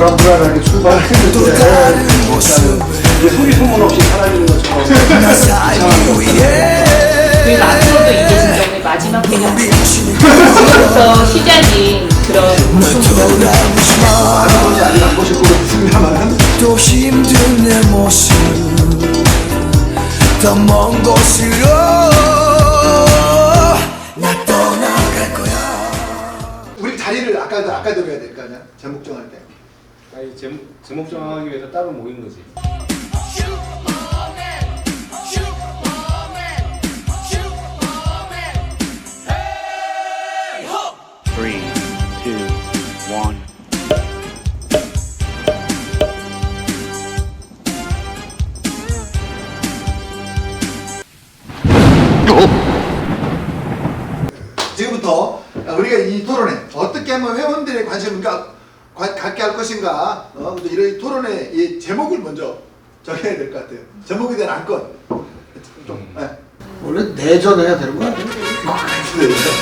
불안불안하게 출발했는데 이제 소리 소문 없이 사라지는 것처럼 그 이게 진짜 오늘 마지막 지금부터 시작인 그런 아버지 안 보실 것 같습니다만 또 힘든 내 모습 더 먼 곳으로 나 떠나갈 거야 우리 자리를 아까도 아까도 해야 될 거 아니야? 제목 정할 때 아니 제목, 제목 정하기 위해서 따로 모인 거지. Three, two, one. 지금부터 우리가 이 토론회 어떻게 하면 회원들의 관심을 가- 가- 갖게 할 것인가 어, 이런 토론회 이 제목을 먼저 정해야 될 것 같아요 제목에 대한 안건 좀 네. 원래 내전해야 되는 거 아니에요?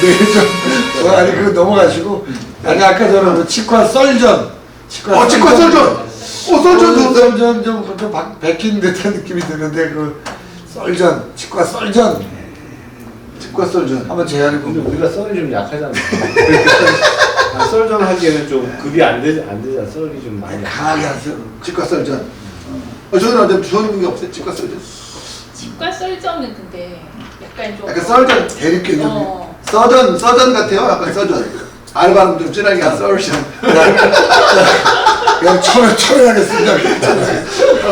내전. 어, 아니 그거 넘어가시고. 아니 아까 저는 뭐 치과 썰전. 치과 어 치과 썰전 어 썰전도 썰전 좀, 좀 바- 베낀 듯한 느낌이 드는데 그 썰전. 치과 썰전. 치과 썰전 한번 제안해 근데 보면. 우리가 썰이 좀 약하잖아 아, 썰전 하기에는 좀 급이 안 되지 안 되잖아 썰이 좀 많이. 강하게 하세요. 치과 썰전 어, 저는 어때 좋은 게 없어요 치과 썰전 치과 썰점은 근데 약간 좀 약간 썰전 대립 개념이 어. 서전 서전 같아요 약간 서전 알바는 좀 진하게 한 썰전 그냥 철, 철회하겠습니다. 괜찮아요.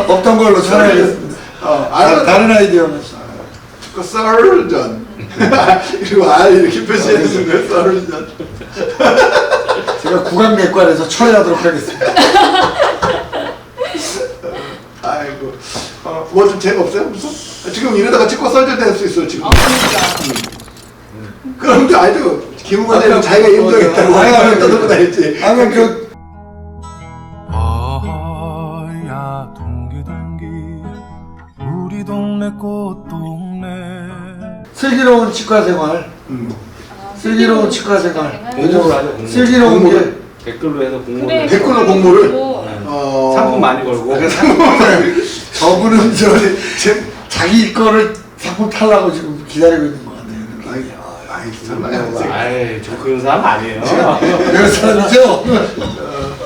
없던 걸로 철회하겠습니다. 어, 아, 알바 다른 아이디어는. 치과 썰전 그리고 알 이렇게 표시해주는 거 썰전 제가 구강내과에서 철회하도록 하겠습니다. 아이고. 어, 뭐좀 재미 없어요? 무슨? 지금 이러다가 치과 썰전 될수 있어요 지금. 아 그러니까. 그런데 아주 아까 자기가 인정했다고 어, 하면 아니, 떠들고 다녔지 그 아야 동기 동기. 우리 동네 꽃 동네. 슬기로운 치과 생활. 아, 슬기로운 치과 생활. 공모를 하죠 공모 슬기로운 게 공모를. 댓글로 해서 공모를 그래 댓글로 공모를? 그거 어... 상품 많이 걸고. 저분은 저 제, 자기 거를 상품 타려고 지금 기다리고 있는 것 같아요. 아이, 아이 설마 아이 저 그런 사람 아니에요. 그런 사람이죠?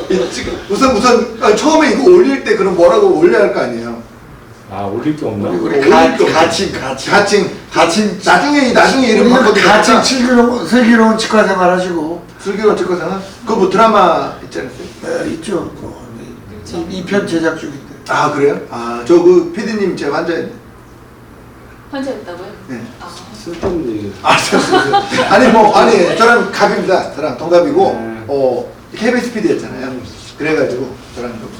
이 지금 우선 우선 아, 처음에 이거 올릴 때 그럼 뭐라고 올려야 할 거 아니에요 아 올릴 게 없나? 우리 올릴 가, 게 없어. 가칭, 가칭. 가칭 가칭. 나중에 나중에 이름 우리는 바꿔도 가칭 되니까. 슬기로운, 슬기로운 치과 생활 하시고. 슬기로운 치과생활 그거 뭐 드라마 않았어요? 네, 있죠. 뭐, 이편 제작 중인데. 아 그래요? 아저 그 PD님 제 환자인데 환자였다고요? 네. 아 쓸데없는 얘기 아, 저. 아니 뭐 아니 저랑 갑입니다. 저랑 동갑이고 네. 어 KBS PD였잖아요. 그래가지고 저랑 좀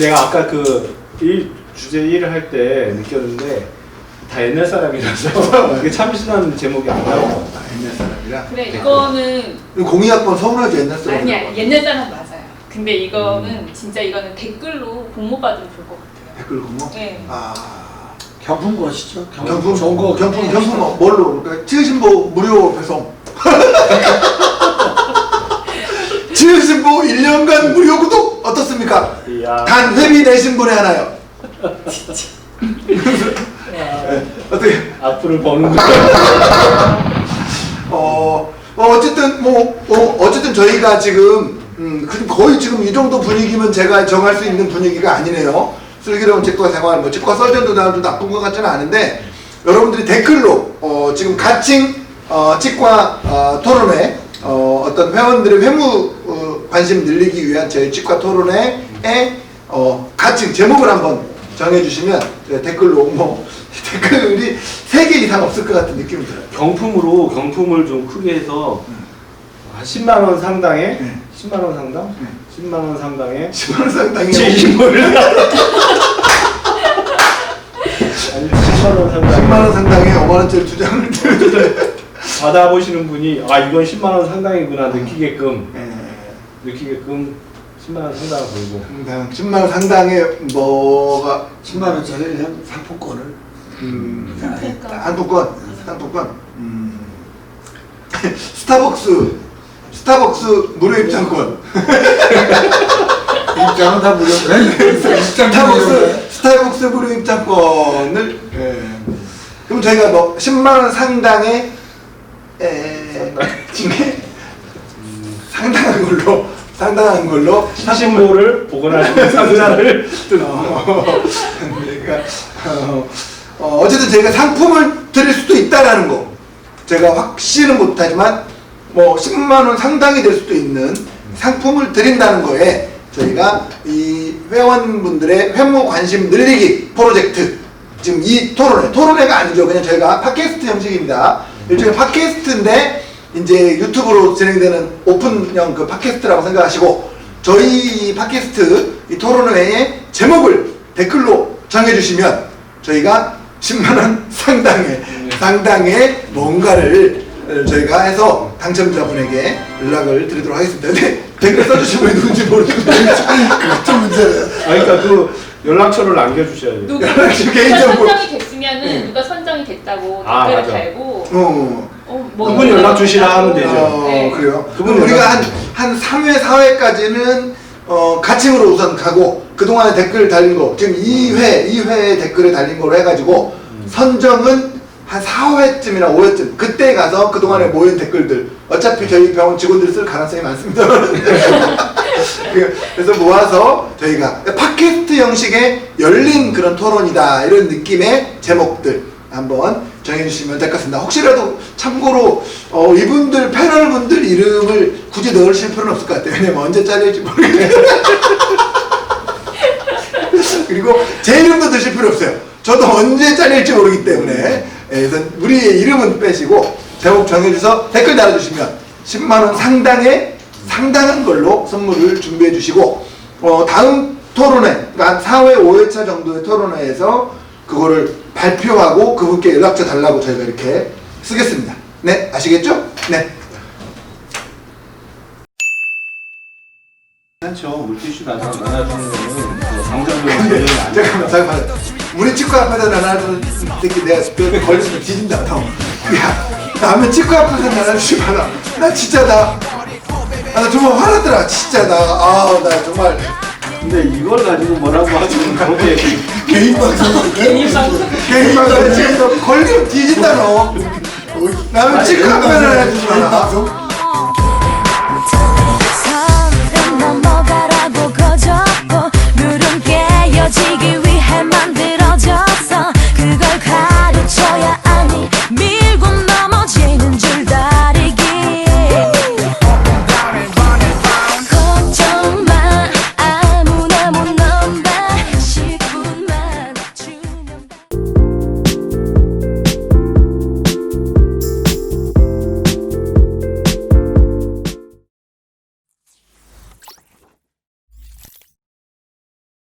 내가 아까 그 일 주제 1을 할 때 느꼈는데 다 옛날 사람이라서 이게 참신한 제목이 안 나와. 아, 옛날 사람이라. 그래 이거는 공이학번 서운하죠 옛날 사람. 아니야 옛날 사람 맞아요 근데 이거는 진짜 이거는 댓글로 공모 받으면 좋을 것 같아요 댓글 공모. 네. 아 경품 것이죠. 경품 좋은 거. 경품 경품 뭐- 뭘로? 그러니까 치으신보 무료 배송. 치으신보 1년간 무료 구독 이야. 단 회비 내신 분에 하나요. 네, 어떻게? 앞으로 버는 거. 어, 어 어쨌든 뭐 어, 어쨌든 저희가 지금 음, 그- 거의 지금 이 정도 분위기면 제가 정할 수 있는 분위기가 아니네요. 슬기로운 치과 생활, 뭐 치과 썰전도 나도 나쁜 것 같지는 않은데 여러분들이 댓글로 어, 지금 가칭 어, 치과 어, 토론회 어, 어떤 회원들의 회무 어, 관심 늘리기 위한 제 치과 토론회의 어, 가칭 제목을 한번 정해주시면 제가 댓글로 뭐 댓글이 3개 이상 없을 것 같은 느낌이 들어요. 경품으로 경품을 좀 크게 해서 한 10만 원 상당의 네. 10만 원 상당? 10만 원 상당의 10만원 상당의 아니 10만 원 상당의 10만원 상당의 5만원짜리 두 장을 어쨌든 받아보시는 분이 아 이건 10만 원 상당이구나 느끼게끔 예. 느끼게끔 10만 원 상당을 걸고. 상당, 10만 원 상당의 뭐가 10만 원짜리 한 상품권을. 음, 상품권. 상품권. 상품권. 음. 스타벅스. 스타벅스 무료 입장권. 입장은 다 무료인데 입장 스타벅스 스타벅스 무료 입장권을. 예. 그럼 저희가 뭐 10만 원 상당의 에, 상당한 걸로 상당한 걸로 신신모를 복원할 수 있는 상자를. 어, 그러니까 어, 어, 어쨌든 저희가 상품을 드릴 수도 있다라는 거. 제가 확신은 못하지만 뭐 10만 원 상당이 될 수도 있는 상품을 드린다는 거에 저희가 이 회원분들의 회무 관심 늘리기 프로젝트 지금 이 토론회 토론회가 아니죠. 그냥 저희가 팟캐스트 형식입니다. 일종의 팟캐스트인데 이제 유튜브로 진행되는 오픈형 그 팟캐스트라고 생각하시고 저희 팟캐스트 이 토론회의 제목을 댓글로 정해주시면 저희가 10만원 상당의 상당의 뭔가를 어, 저희가 해서 당첨자분에게 연락을 드리도록 하겠습니다. 근데 댓글 써주신 분이 누군지 모르겠는데 그것도 문제네요 아 그러니까 그 연락처를 남겨주셔야 돼요. 누가 개인정보. 선정이 됐으면은 누가 선정이 됐다고 아, 댓글을 맞아. 달고 어, 어, 뭐 그분 연락 주시라 하면 되죠. 어 네. 그래요. 그분 우리가 연락 한, 한 3회, 4회까지는 어, 가칭으로 우선 가고 그동안에 댓글 달린 거 지금 2회, 2회 댓글을 달린 걸로 해가지고 선정은 한 4회쯤이나 5회쯤 그때 가서 그동안에 모인 댓글들 어차피 저희 병원 직원들이 쓸 가능성이 많습니다. 그래서 모아서 저희가 팟캐스트 형식의 열린 그런 토론이다 이런 느낌의 제목들 한번 정해주시면 될 것 같습니다. 혹시라도 참고로 어, 이분들 패널분들 이름을 굳이 넣으실 필요는 없을 것 같아요. 왜냐면 언제 잘릴지 모르겠어요. 그리고 제 이름도 드실 필요 없어요. 저도 언제 잘릴지 모르기 때문에 예, 그래서 우리의 이름은 빼시고 제목 정해주셔서 댓글 달아주시면 10만원 상당의 상당한 걸로 선물을 준비해 주시고 어, 다음 토론회 그러니까 한 4회 5회차 정도의 토론회에서 그거를 발표하고 그분께 연락처 달라고 저희가 이렇게 쓰겠습니다. 네 아시겠죠? 네. 괜찮죠. 물티슈 나눠 나눠주는 거는 뭐 상점용 제일 안 잠깐만 잠깐만 우리 치과 앞에서 나눠주는 새끼 내가 뼈 걸리면 뒤진다 형. 야 남의 치과 앞에서 나눠주지 마라 나 진짜 나, 아, 나 정말 화났더라 진짜 나 아 나 정말 근데 이걸 가지고 뭐라고 하시면 그렇게 개인 방송 개인 방송 개인 방송 지금 너 걸리면 뒤진다 너 남의 치과 앞에서 나눠주지 개인 마라